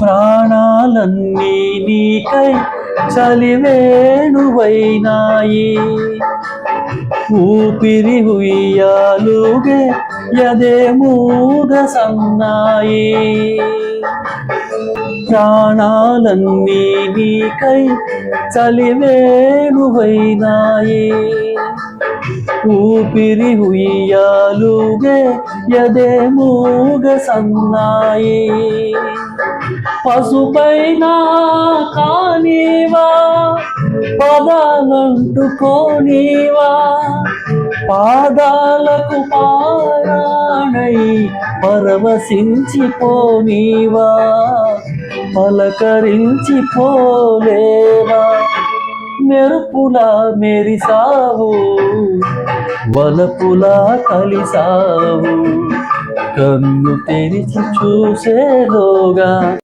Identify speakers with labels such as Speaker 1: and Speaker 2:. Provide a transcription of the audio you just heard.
Speaker 1: ప్రాణాలన్నీ నీకై చలివేణువైనాయి. ఊపిరి ఉయ్యాలుగే యదే మూగ సన్నాయి. ప్రాణాలన్నీ నీకై చలివేణువైనాయి. ఊపిరి హుయ్యాలుగే యదే మూగ సన్నాయి. పసుపైన కానివా పదాలంటుకోనివా పాదాలకు పారాణై పరవశించిపోనివా పలకరించిపోలేవా మెరుపులా మెరిసావు. వలపులా కలిసావు. కన్ను తెరిచి చూసేలోగా